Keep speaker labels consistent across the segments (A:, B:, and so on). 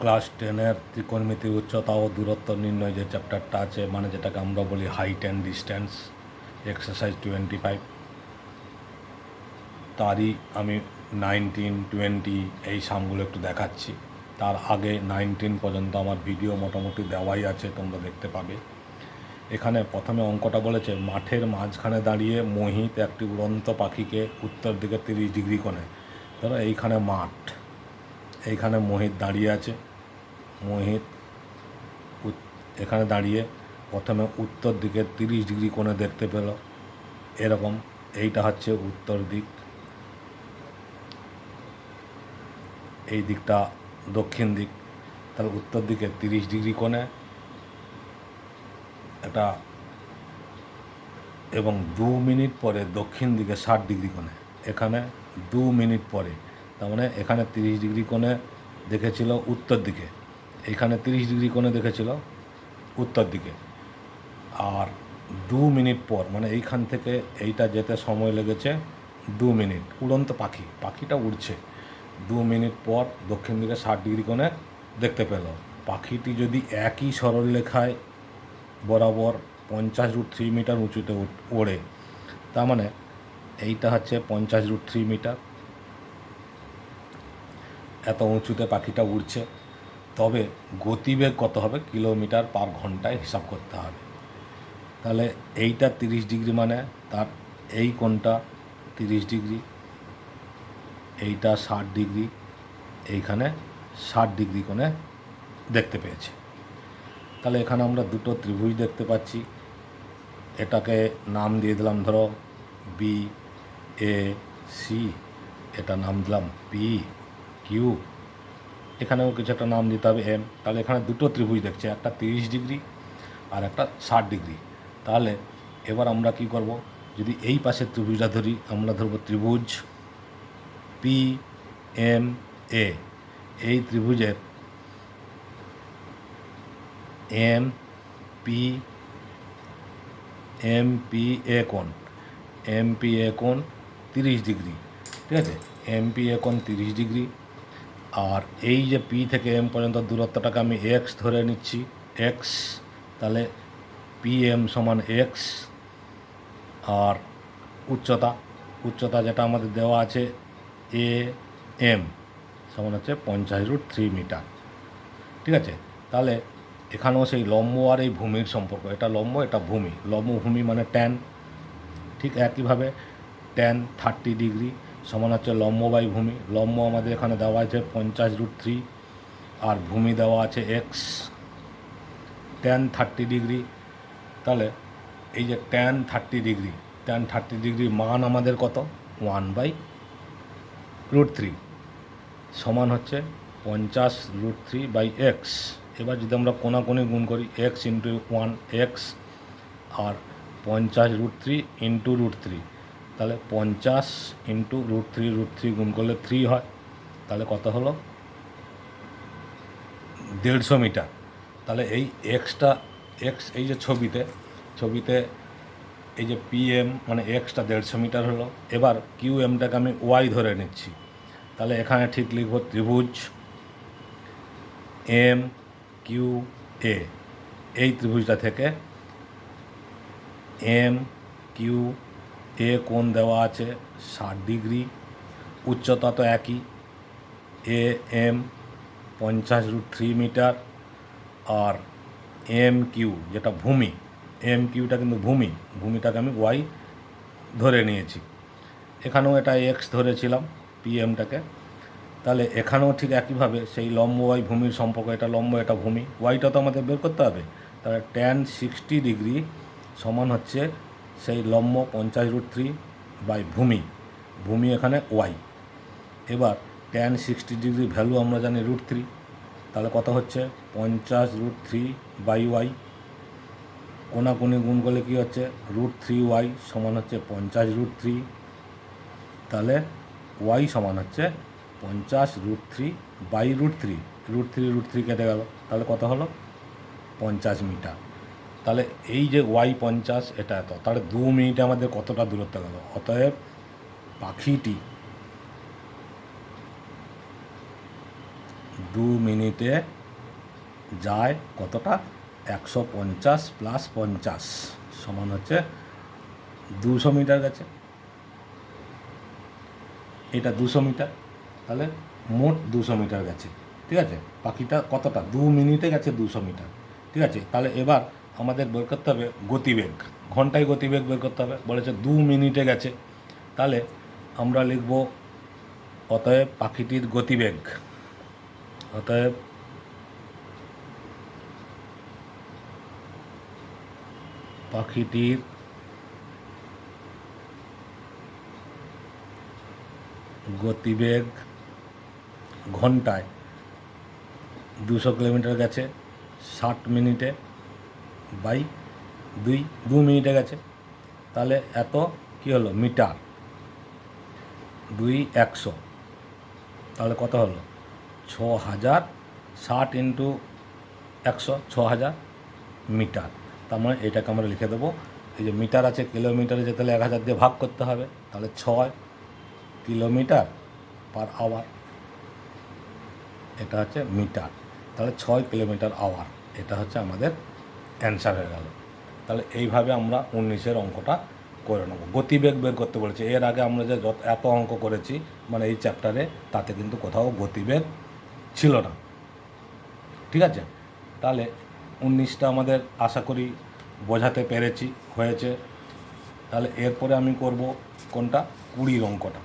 A: Class টেনের ত্রিকোণমিতি উচ্চতা ও দূরত্ব নির্ণয় যে চ্যাপ্টারটা আছে মানে যেটাকে আমরা বলি height and distance exercise twenty five. তারই আমি নাইনটিন, টোয়েন্টি এই সামগুলো একটু দেখাচ্ছি। তার আগে নাইনটিন পর্যন্ত আমার ভিডিও মোটামুটি দেওয়াই আছে, তোমরা দেখতে পাবে। এখানে প্রথমে অঙ্কটা বলেছে, মাঠের মাঝখানে দাঁড়িয়ে মোহিত একটি উড়ন্ত পাখিকে উত্তর দিকে তিরিশ ডিগ্রি কোণে। ধরো এইখানে মাঠ, এইখানে মোহিত দাঁড়িয়ে আছে। মোহিত এখানে দাঁড়িয়ে প্রথমে উত্তর দিকে তিরিশ ডিগ্রি কোণে দেখতে পেল। এরকম, এইটা হচ্ছে উত্তর দিক। এই দিকটা দক্ষিণ দিক। তাহলে উত্তর দিকে তিরিশ ডিগ্রি কোণে এটা এবং দু মিনিট পরে দক্ষিণ দিকে ষাট ডিগ্রি কোণে। এখানে দু মিনিট পরে। তার মানে এখানে তিরিশ ডিগ্রি কোণে দেখেছিল উত্তর দিকে। এখানে তিরিশ ডিগ্রি কোণে দেখেছিল, উত্তর দিকে। আর দু মিনিট পর মানে এইখান থেকে এইটা যেতে সময় লেগেছে দু মিনিট। উড়ন্ত পাখি, পাখিটা উড়ছে। দু মিনিট পর দক্ষিণ দিকে ষাট ডিগ্রি কোণে দেখতে পেল। পাখিটি যদি একই সরলরেখায় বরাবর পঞ্চাশ রুট থ্রি মিটার উঁচুতে ওড়ে, তার মানে এইটা হচ্ছে পঞ্চাশ রুট থ্রি মিটার এত উঁচুতে পাখিটা উড়ছে। তবে গতিবেগ কত হবে? কিলোমিটার পার ঘন্টায় হিসাব করতে হবে। তাহলে এইটা তিরিশ ডিগ্রি মানে তার এই কোণটা তিরিশ ডিগ্রি, এইটা ষাট ডিগ্রি, এইখানে ষাট ডিগ্রি কোণে দেখতে পেয়েছে। তাহলে এখানে আমরা দুটো ত্রিভুজ দেখতে পাচ্ছি। এটাকে নাম দিয়ে দিলাম ধরো বি এ সি এটা নাম দিলাম পি কিউ এখানেও কিছু একটা নাম দিতে হবে এম। তাহলে এখানে দুটো ত্রিভুজ দেখছে, একটা তিরিশ ডিগ্রি আর একটা ষাট ডিগ্রি। তাহলে এবার আমরা কি করব? যদি এই পাশের ত্রিভুজটা ধরি, আমরা ধরবো ত্রিভুজ পি এম এ এই ত্রিভুজের M P M P A কোণ। এম পি এ কোণ তিরিশ ডিগ্রি। ঠিক আছে? এম পি এ কোণ তিরিশ ডিগ্রি। আর এই যে পি থেকে এম পর্যন্ত দূরত্বটাকে আমি এক্স ধরে নিচ্ছি এক্স তাহলে পি এম সমান এক্স আর উচ্চতা উচ্চতা যেটা আমাদের দেওয়া আছে এ এম সমান হচ্ছে পঞ্চাশ রুট থ্রি মিটার ঠিক আছে? তাহলে এখানেও সেই লম্ব আর এই ভূমির সম্পর্ক, এটা লম্ব, এটা ভূমি। লম্ব ভূমি মানে ট্যান ঠিক একইভাবে ট্যান থার্টি ডিগ্রি সমান হচ্ছে লম্ব বাই ভূমি। লম্ব আমাদের এখানে দেওয়া আছে পঞ্চাশ রুট থ্রি আর ভূমি দেওয়া আছে এক্স ট্যান থার্টি ডিগ্রি তাহলে এই যে tan thirty degree tan thirty degree মান আমাদের কত? ওয়ান বাই রুট থ্রি সমান হচ্ছে পঞ্চাশ রুট থ্রি বাই এক্স এবার যদি আমরা কোনাকুনি গুণ করি এক্স ইন্টু ওয়ান এক্স আর পঞ্চাশ root three into root three তাহলে পঞ্চাশ into root three root three গুণ করলে থ্রি হয়। তাহলে কত হলো? দেড়শো মিটার। তাহলে এই এক্সটা এক্স এই যে ছবিতে ছবিতে এই যে পিএম মানে এক্সটা দেড়শো মিটার হলো। এবার কিউ এমটাকে আমি ওয়াই ধরে নিচ্ছি। তাহলে এখানে ঠিক লিখব ত্রিভুজ এম কিউ এ এই ত্রিভুজটা থেকে এম কিউ এ কোণ দেওয়া আছে, ষাট ডিগ্রি, উচ্চতা তো একই। এ এম পঞ্চাশ রুট থ্রি মিটার আর এম কিউ যেটা ভূমি এম কিউটা কিন্তু ভূমি, ভূমিটাকে আমি ওয়াই ধরে নিয়েছি। এখানেও এটা এক্স ধরেছিলাম পিএমটাকে তাহলে এখানেও ঠিক একইভাবে সেই লম্ব ওয়াই ভূমির সম্পর্ক, এটা লম্ব, এটা ভূমি। ওয়াইটা তো আমাদের বের করতে হবে। তাহলে ট্যান সিক্সটি ডিগ্রি সমান হচ্ছে সেই লম্ব পঞ্চাশ রুট থ্রি বাই ভূমি ভূমি এখানে ওয়াই এবার ট্যান সিক্সটি ডিগ্রি ভ্যালু আমরা জানি রুট থ্রি তাহলে কত হচ্ছে? পঞ্চাশ রুট থ্রি বাই ওয়াই কোনাকুনি গুণ করলে কী হচ্ছে? রুট থ্রি ওয়াই সমান হচ্ছে পঞ্চাশ রুট থ্রি তাহলে ওয়াই সমান হচ্ছে পঞ্চাশ root three by root three root three root three কেটে গেল, তাহলে কত হলো? পঞ্চাশ মিটার। তাহলে এই যে ওয়াই পঞ্চাশ এটা এত, তাহলে দু মিনিটে আমাদের কতটা দূরত্ব গেল? অতএব পাখিটি দু মিনিটে যায় কতটা? একশো পঞ্চাশ প্লাস পঞ্চাশ সমান হচ্ছে দুশো মিটার গেছে। এটা দুশো মিটার, তাহলে মোট দুশো মিটার গেছে, ঠিক আছে? পাখিটা কতটা? দু মিনিটে গেছে দুশো মিটার, ঠিক আছে? তাহলে এবার আমাদের বের করতে হবে গতিবেগ। ঘন্টায় গতিবেগ বের করতে হবে। বলেছে দু মিনিটে গেছে। তাহলে আমরা লিখব, অতএব পাখিটির গতিবেগ। অতএব পাখিটির গতিবেগ ঘন্টায় দুশো কিলোমিটার গেছে, ষাট মিনিটে। বাই দুই, দু মিনিটে গেছে। তাহলে এত কী হলো? মিটার। দুই একশো। তাহলে কত হলো? ছ হাজার ষাট ইন্টু একশো ছ হাজার মিটার। তার মানে এটাকে আমরা লিখে দেবো, এই যে মিটার আছে, কিলোমিটারে যে তাহলে এক হাজার দিয়ে ভাগ করতে হবে। তাহলে ছয় কিলোমিটার পার আওয়ার। এটা হচ্ছে মিটার। তাহলে ছয় কিলোমিটার আওয়ার। এটা হচ্ছে আমাদের অ্যান্সার হয়ে গেল। তাহলে এইভাবে আমরা উনিশের অঙ্কটা করে নেব। গতিবেগ বের করতে বলেছি। এর আগে আমরা যে যত এত অঙ্ক করেছি মানে এই চ্যাপ্টারে তাতে কিন্তু কোথাও গতিবেগ ছিল না। ঠিক আছে? তাহলে উনিশটা আমাদের আশা করি বোঝাতে পেরেছি, হয়েছে। তাহলে এরপরে আমি করব কোনটা? কুড়ির অঙ্কটা।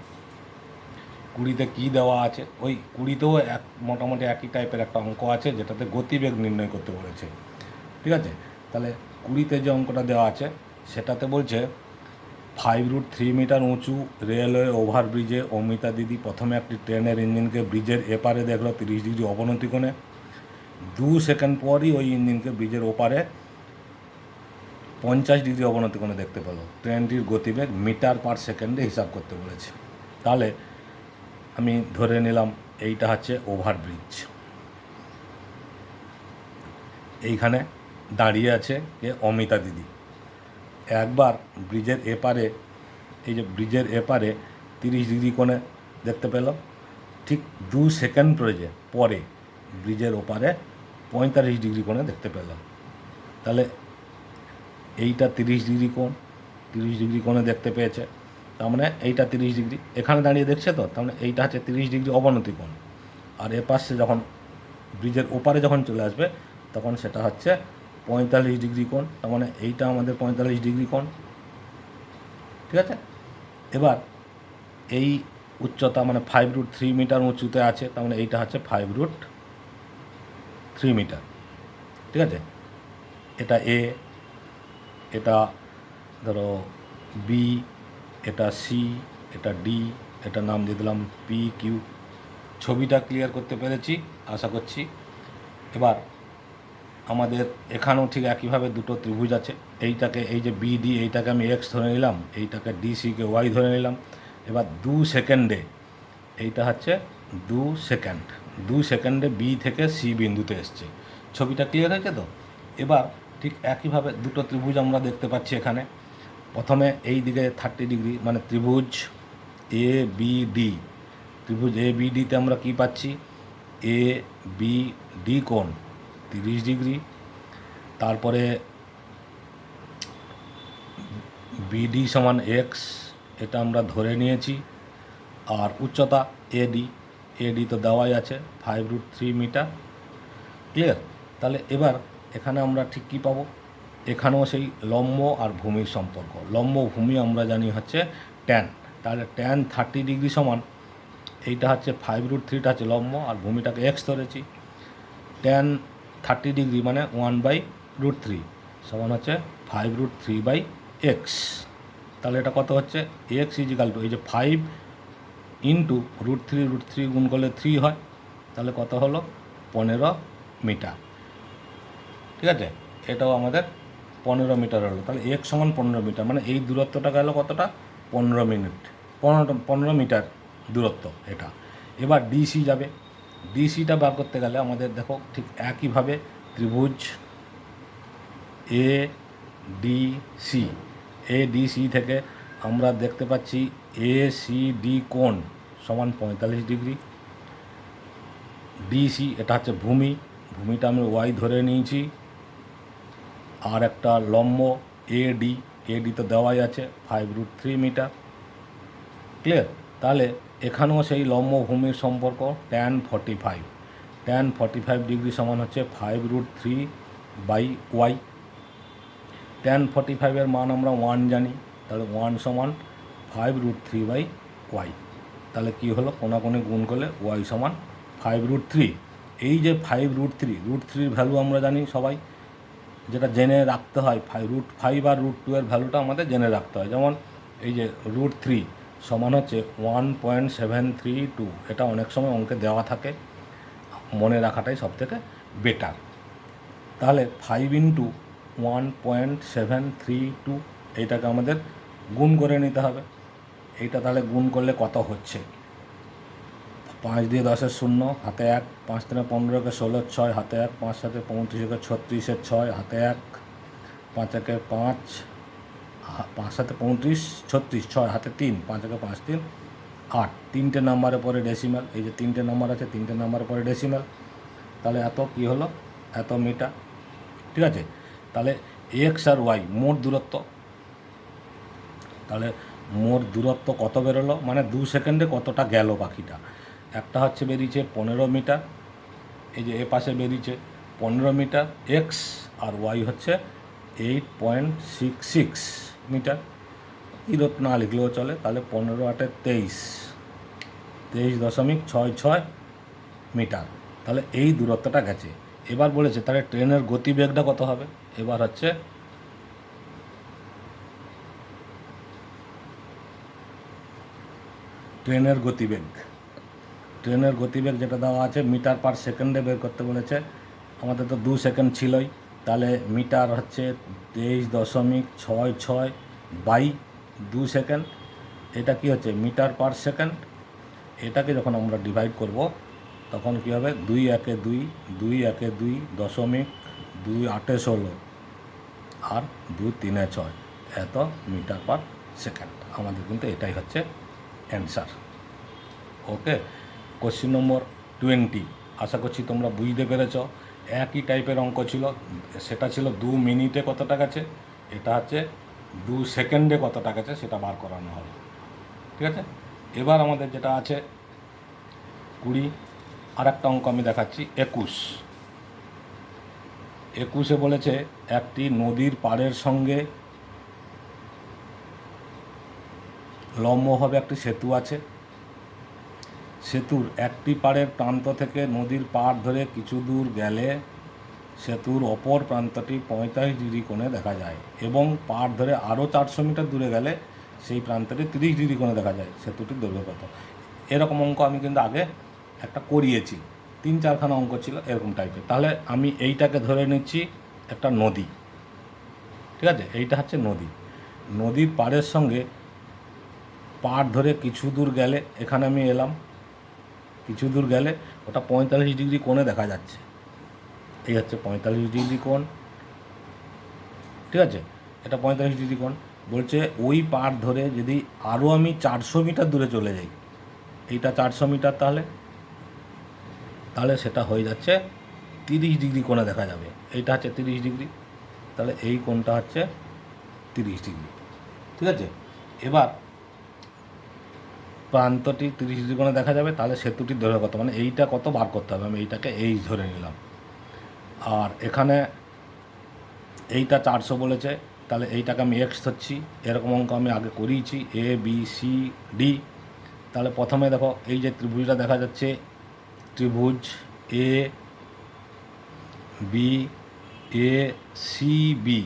A: কুড়িতে কী দেওয়া আছে? ওই কুড়িতেও এক, মোটামুটি একই টাইপের একটা অঙ্ক আছে, যেটাতে গতিবেগ নির্ণয় করতে বলেছে। ঠিক আছে? তাহলে কুড়িতে যে অঙ্কটা দেওয়া আছে, সেটাতে বলছে ফাইভ রুট থ্রি মিটার উঁচু রেলওয়ে ওভারব্রিজে অমিতা দিদি প্রথমে একটি ট্রেনের ইঞ্জিনকে ব্রিজের এপারে দেখল তিরিশ ডিগ্রি অবনতি কোণে। দু সেকেন্ড পরই ওই ইঞ্জিনকে ব্রিজের ওপারে পঞ্চাশ ডিগ্রি অবনতি কোণে দেখতে পেল। ট্রেনটির গতিবেগ মিটার পার সেকেন্ডে হিসাব করতে বলেছে। তাহলে আমি ধরে নিলাম, এইটা হচ্ছে ওভারব্রিজ এইখানে দাঁড়িয়ে আছে কে অমিতা দিদি। একবার ব্রিজের এপারে, এই যে ব্রিজের এপারে তিরিশ ডিগ্রি কোণে দেখতে পেল ঠিক দু সেকেন্ড পরে পরে ব্রিজের ওপারে পঁয়তাল্লিশ ডিগ্রি কোণে দেখতে পেল তাহলে এইটা তিরিশ ডিগ্রি কোণ, তিরিশ ডিগ্রি কোণে দেখতে পেয়েছে, তার মানে এইটা তিরিশ ডিগ্রি। এখানে দাঁড়িয়ে দেখছে তো, তার মানে এইটা হচ্ছে তিরিশ ডিগ্রি অবনতি কোণ। আর এ পাশে যখন ব্রিজের ওপারে যখন চলে আসবে, তখন সেটা হচ্ছে পঁয়তাল্লিশ ডিগ্রি কোণ, তার মানে এইটা আমাদের পঁয়তাল্লিশ ডিগ্রি কোণ। ঠিক আছে? এবার এই উচ্চতা মানে ফাইভ রুট থ্রি মিটার উঁচুতে আছে, তার মানে এইটা হচ্ছে ফাইভ রুট থ্রি মিটার ঠিক আছে? এটা এ এটা ধরো বি এটা সি এটা ডি এটা নাম দিয়ে দিলাম পি কিউ ছবিটা ক্লিয়ার করতে পেরেছি, আশা করছি। এবার আমাদের এখানেও ঠিক একইভাবে দুটো ত্রিভুজ আছে। এইটাকে, এই যে বিডি এইটাকে আমি এক্স ধরে নিলাম, এইটাকে ডিসিকে ওয়াই ধরে নিলাম। এবার দু সেকেন্ডে, এইটা হচ্ছে দু সেকেন্ড। দু সেকেন্ডে বি থেকে সি বিন্দুতে এসছে। ছবিটা ক্লিয়ার হয়েছে তো? এবার ঠিক একইভাবে দুটো ত্রিভুজ আমরা দেখতে পাচ্ছি এখানে। প্রথমে এই দিকে থার্টি ডিগ্রি মানে ত্রিভুজ এ বি ডি ত্রিভুজ এ বি ডিতে আমরা কি পাচ্ছি? এ বি ডি কোণ। তিরিশ ডিগ্রি। তারপরে বিডি সমান এক্স, এটা আমরা ধরে নিয়েছি। আর উচ্চতা এডি এডি তো দেওয়াই আছে five root three metre clear তাহলে এবার এখানে আমরা ঠিক কী পাবো? এখানেও সেই লম্ব আর ভূমির সম্পর্ক। লম্ব ভূমি আমরা জানি হচ্ছে ট্যান তাহলে ট্যান থার্টি ডিগ্রি সমান, এইটা হচ্ছে ফাইভ রুট থ্রিটা হচ্ছে লম্ব, আর ভূমিটাকে এক্স ধরেছি। ট্যান থার্টি ডিগ্রি মানে ওয়ান বাই রুট থ্রি সমান হচ্ছে five root three by X তাহলে এটা কত হচ্ছে? এক্স ইজিক্যাল টু এই যে five into root three root three গুণ করলে থ্রি হয়, তাহলে কত হলো? পনেরো মিটার। ঠিক আছে? এটাও আমাদের পনেরো মিটার হলো। তাহলে এক সমান পনেরো মিটার মানে এই দূরত্বটা গেল কতটা? পনেরো মিনিট। পনেরো পনেরো মিটার দূরত্ব এটা। এবার ডিসি যাবে। ডিসিটা বার করতে গেলে আমাদের দেখো ঠিক একইভাবে ত্রিভুজ A D C A D C থেকে আমরা দেখতে পাচ্ছি এ সি ডি কোণ সমান পঁয়তাল্লিশ ডিগ্রি। ডিসি এটা হচ্ছে ভূমি। ভূমিটা আমি ওয়াই ধরে নিয়েছি। আর একটা লম্ব এ এডি এডি তো দেওয়াই আছে five root three metre clear তাহলে এখানেও সেই লম্ব ভূমির সম্পর্ক tan forty five tan forty five degree সমান হচ্ছে five root three by Y tan forty ফাইভের মান আমরা ওয়ান জানি, তাহলে ওয়ান সমান five root three by Y তাহলে কী হলো? কোনাকোনি গুণ করলে ওয়াই সমান ফাইভ রুট থ্রি এই যে ফাইভ রুট থ্রি রুট থ্রির ভ্যালু আমরা জানি সবাই, যেটা জেনে রাখতে হয় ফাইভ রুট ফাইভ আর রুট টু এর ভ্যালুটা আমাদের জেনে রাখতে হয়। যেমন এই যে রুট থ্রি সমান হচ্ছে one point seven three two এটা অনেক সময় অঙ্কে দেওয়া থাকে। মনে রাখাটাই সব থেকে বেটার তাহলে five into one point seven three two এইটাকে আমাদের গুণ করে নিতে হবে। এইটা তাহলে গুণ করলে কত হচ্ছে? পাঁচ দিয়ে দশের শূন্য, হাতে এক, পাঁচ তিনে পনেরোকে ষোলো, ছয়, হাতে এক, পাঁচ সাথে পঁয়ত্রিশকে ছত্রিশের ছয়, হাতে এক, পাঁচ একে পাঁচ পাঁচ সাথে পঁয়ত্রিশ ছত্রিশ, ছয়, হাতে তিন, পাঁচ একে পাঁচ, তিন, আট। তিনটে নাম্বারের পরে ডেসিমাল এই যে তিনটে নাম্বার আছে, তিনটে নাম্বারের পরে ডেসিমাল তাহলে এত কী হলো? এত মিটার। ঠিক আছে? তাহলে এক্স আর ওয়াই মোট দূরত্ব। তাহলে মোট দূরত্ব কত বেরোলো? মানে দু সেকেন্ডে কতটা গেল পাখিটা? একটা হচ্ছে বেরিয়েছে পনেরো মিটার। এই যে এ পাশে বেরিয়েছে পনেরো মিটার। এক্স আর ওয়াই হচ্ছে eight point six six metre. না লিখলেও চলে, তাহলে পনেরো আটে তেইশ। তেইশ দশমিক ছয় ছয় মিটার। তাহলে এই দূরত্বটা গেছে। এবার বলেছে, তাহলে ট্রেনের গতিবেগটা কত হবে? এবার হচ্ছে ট্রেনের গতিবেগ। ট্রেনের গতিবেগ যেটা দেওয়া আছে, মিটার পার সেকেন্ডে বের করতে বলেছে। আমাদের তো দু সেকেন্ড ছিলই। তাহলে মিটার হচ্ছে তেইশ দশমিক ছয় ছয় বাই দু সেকেন্ড। এটা কি হচ্ছে? Metre per second. এটাকে যখন আমরা ডিভাইড করব, তখন কী হবে? দুই একে দুই দুই একে দুই দশমিক দুই আটে ষোলো আর দুই তিনে ছয়। এত মিটার পার সেকেন্ড। আমাদের কিন্তু এটাই হচ্ছে answer okay question number twenty আশা করছি তোমরা বুঝতে পেরেছ। একই টাইপের অঙ্ক ছিল। সেটা ছিল দু মিনিটে কতটা গেছে এটা হচ্ছে দু সেকেন্ডে কতটা গেছে সেটা বার করানো হবে। ঠিক আছে? এবার আমাদের যেটা আছে, কুড়ি আর একটা অঙ্ক আমি দেখাচ্ছি, একুশ। একুশে বলেছে, একটি নদীর পাড়ের সঙ্গে লম্বভাবে একটি সেতু আছে। সেতুর একটি পাড়ের প্রান্ত থেকে নদীর পাড় ধরে কিছু দূর গেলে সেতুর অপর প্রান্তটি পঁয়তাল্লিশ ডিগ্রি কোণে দেখা যায় এবং পাড় ধরে আরও চারশো মিটার দূরে গেলে সেই প্রান্তটি তিরিশ ডিগ্রি কোণে দেখা যায় সেতুটির দৈর্ঘ্য কত এরকম অঙ্ক আমি কিন্তু আগে একটা করিয়েছি। তিন চারখানা অঙ্ক ছিল এরকম টাইপের তাহলে আমি এইটাকে ধরে নিচ্ছি একটা নদী। ঠিক আছে? এইটা হচ্ছে নদী। নদীর পাড়ের সঙ্গে পাড় ধরে কিছু দূর গেলে এখানে আমি এলাম। কিছু দূর গেলে ওটা পঁয়তাল্লিশ ডিগ্রি কোণে দেখা যাচ্ছে। এই হচ্ছে পঁয়তাল্লিশ ডিগ্রি কোণ। ঠিক আছে? এটা পঁয়তাল্লিশ ডিগ্রি কোণ। বলছে ওই পাড় ধরে যদি আরও আমি চারশো মিটার দূরে চলে যাই, এইটা চারশো মিটার তাহলে? তাহলে সেটা হয়ে যাচ্ছে তিরিশ ডিগ্রি কোণে দেখা যাবে। এইটা হচ্ছে তিরিশ ডিগ্রি। তাহলে এই কোণটা হচ্ছে তিরিশ ডিগ্রি। ঠিক আছে? এবার প্রান্তটি তিরিশ ডিগ্রি দেখা যাবে, তাহলে সেতুটির দৈর্ঘ্য কত? মানে এইটা কত বার করতে হবে? আমি এইটাকে এইচ ধরে নিলাম। আর এখানে এইটা চারশো বলেছে, তাহলে এইটাকে আমি এক্স ধরছি। এরকম অঙ্ক আমি আগে করিয়েছি এ বি সি ডি তাহলে প্রথমে দেখো, এই যে ত্রিভুজটা দেখা যাচ্ছে, ত্রিভুজ A B A C B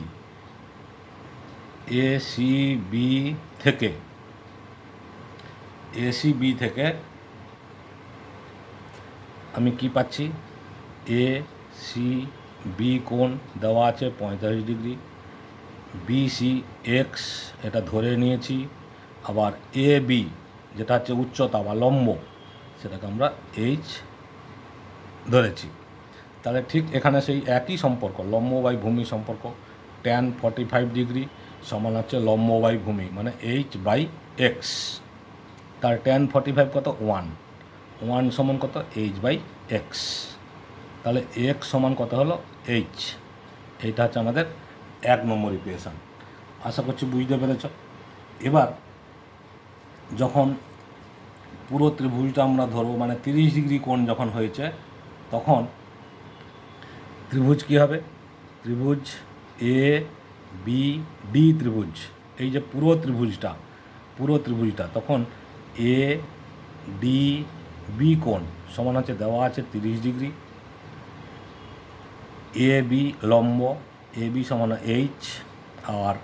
A: A C B থেকে এসি বি থেকে আমি কি পাচ্ছি? এ, সি, বি কোণ দেওয়া আছে পঁয়তাল্লিশ ডিগ্রি। বিসি এক্স এটা ধরে নিয়েছি। আবার এ, বি যেটা হচ্ছে উচ্চতা বা লম্ব, সেটাকে আমরা এইচ ধরেছি। তাহলে ঠিক এখানে সেই একই সম্পর্ক, লম্ব বাই ভূমি সম্পর্ক। ট্যান ফর্টি ফাইভ ডিগ্রি সমান হচ্ছে লম্ব বাই ভূমি মানে এইচ বাই এক্স। তার ট্যান ফর্টি ফাইভ কত? ওয়ান ওয়ান সমান কত? এইচ বাই এক্স তাহলে এক্স সমান কত হলো? এইচ এইটা হচ্ছে আমাদের এক নম্বর ইকুয়েশান আশা করছি বুঝতে পেরেছ? এবার যখন পুরো ত্রিভুজটা আমরা ধরবো মানে তিরিশ ডিগ্রি কোণ যখন হয়েছে, তখন ত্রিভুজ কী হবে? ত্রিভুজ এ বি ডি ত্রিভুজ। এই যে পুরো ত্রিভুজটা পুরো ত্রিভুজটা, তখন এ ডি বি কোণ। সমান আছে, দেওয়া আছে তিরিশ ডিগ্রি। এ বি লম্ব এ বি সমান এইচ আর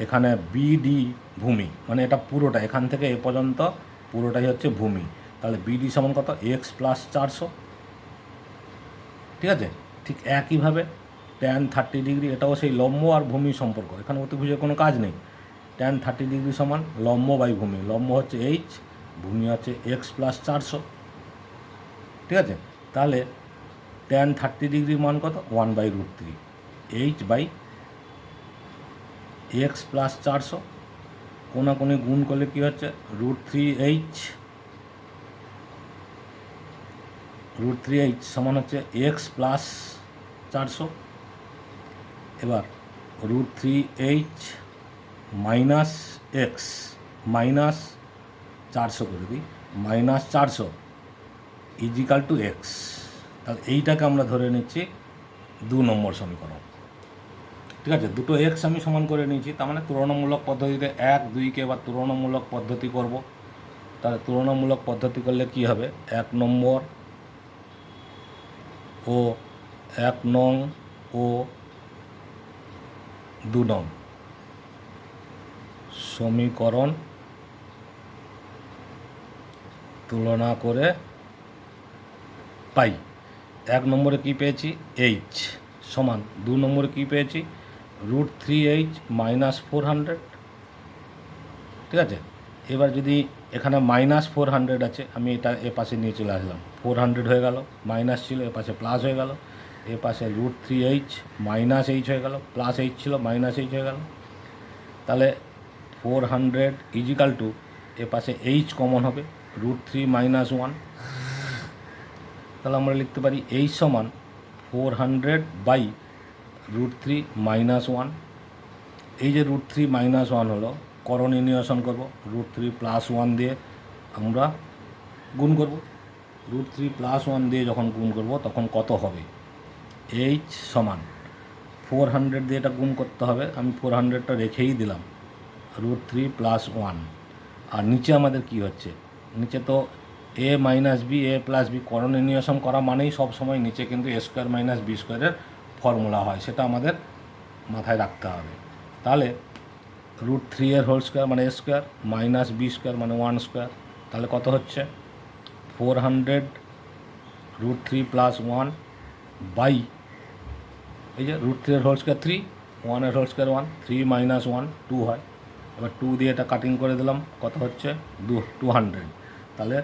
A: এখানে বিডি ভূমি। মানে এটা পুরোটা, এখান থেকে এ পর্যন্ত পুরোটাই হচ্ছে ভূমি। তাহলে বিডি সমান কত? এক্স প্লাস চারশো। ঠিক আছে? ঠিক একইভাবে ট্যান থার্টি ডিগ্রি এটাও সেই লম্ব আর ভূমি সম্পর্ক। এখানে অতিভুজের কোনো কাজ নেই। ট্যান থার্টি ডিগ্রি সমান, লম্ব বাই ভূমি লম্ব হচ্ছে এইচ ভূমি হচ্ছে এক্স প্লাস চারশো। ঠিক আছে? তাহলে ট্যান থার্টি ডিগ্রি মান কত? One by root three H by X plus চারশো। কোনাকুনি গুণ করলে কী হচ্ছে? Root three H root three H সমান হচ্ছে এক্স প্লাস চারশো। এবার root three H minus X, minus চারশো করে দিই, মাইনাস চারশো ইজিক্যাল টু এক্স তাহলে এইটাকে আমরা ধরে নিচ্ছি দু নম্বর সমীকরণ। ঠিক আছে? দুটো এক্স আমি সমান করে নিয়েছি, তার মানে তুলনামূলক পদ্ধতিতে এক দুইকে এবার তুলনামূলক পদ্ধতি করব। তাহলে তুলনামূলক পদ্ধতি করলে কি হবে? এক নম্বর ও এক নং ও দু নং। সমীকরণ তুলনা করে পাই। এক নম্বরে কি পেয়েছি? এইচ সমান দু নম্বরে কি পেয়েছি? Root three H minus four hundred. ঠিক আছে? এবার যদি এখানে মাইনাস ফোর হান্ড্রেড আছে, আমি এটা এ পাশে নিয়ে চলে আসলাম। ফোর হান্ড্রেড হয়ে গেল, মাইনাস ছিল, এ পাশে প্লাস হয়ে গেল। এ পাশে root three H minus H হয়ে গেল, প্লাস এইচ ছিল, মাইনাস এইচ হয়ে গেল। তাহলে ফোর হান্ড্রেড ইজিক্যাল টু, এ পাশে এইচ কমন হবে, রুট থ্রি মাইনাস ওয়ান। তাহলে আমরা লিখতে পারি এইচ সমান four hundred by root three minus one. এই যে রুট থ্রি মাইনাস ওয়ান হলো, করণীয় নিরসন করব, রুট থ্রি প্লাস ওয়ান দিয়ে আমরা গুণ করব। রুট থ্রি প্লাস ওয়ান দিয়ে যখন গুণ করব, তখন কত হবে? এইচ সমান। ফোর হান্ড্রেড দিয়ে এটা গুণ করতে হবে, আমি ফোর হান্ড্রেডটা রেখেই দিলাম। রুট থ্রি প্লাস ওয়ান আর নিচে আমাদের কি হচ্ছে? নিচে তো A minus B A plus B করণীয় নিরসন করা মানেই সব সময় নিচে কিন্তু এ স্কোয়ার মাইনাস বি স্কোয়ারের ফর্মুলা হয়, সেটা আমাদের মাথায় রাখতে হবে। তাহলে রুট থ্রি এর হোল স্কোয়ার মানে A square minus B square মানে ওয়ান স্কোয়ার তাহলে কত হচ্ছে? Four hundred root three plus one by এই যে রুট থ্রি এর হোল স্কোয়ার থ্রি ওয়ানের whole square one three minus one two হয়। এবার টু দিয়ে এটা কাটিং করে দিলাম, কত হচ্ছে? দু টু হান্ড্রেড তাহলে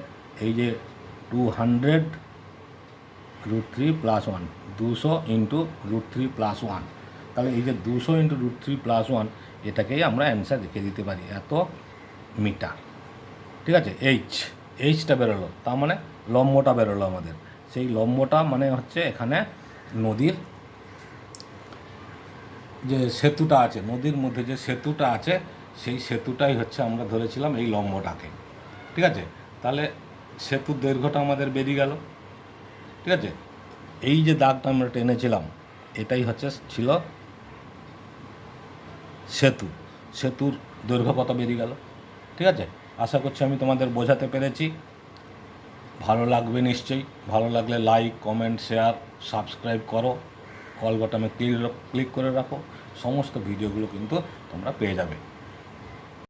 A: এই যে two hundred root three plus one দুশো into root three plus one তাহলে এই যে দুশো into root three plus one এটাকেই আমরা অ্যান্সার রেখে দিতে পারি, এত মিটার। ঠিক আছে? এইচ এইচটা বেরোলো, তার মানে লম্বটা বেরোলো আমাদের। সেই লম্বটা মানে হচ্ছে এখানে নদীর যে সেতুটা আছে, নদীর মধ্যে যে সেতুটা আছে সেই সেতুটাই হচ্ছে আমরা ধরেছিলাম এই লম্বটাকে। ঠিক আছে? তাহলে সেতুর দৈর্ঘ্যটা আমাদের বেরিয়ে গেল। ঠিক আছে? এই যে দাগটা আমরা টেনেছিলাম, এটাই হচ্ছে ছিল সেতু। সেতুর দৈর্ঘ্য কত বেরিয়ে গেল? ঠিক আছে? আশা করছি আমি তোমাদের বোঝাতে পেরেছি। ভালো লাগবে নিশ্চয়ই। ভালো লাগলে লাইক কমেন্ট শেয়ার সাবস্ক্রাইব করো। অল বাটনে ক্লিক ক্লিক করে রাখো। সমস্ত ভিডিওগুলো কিন্তু তোমরা পেয়ে যাবে।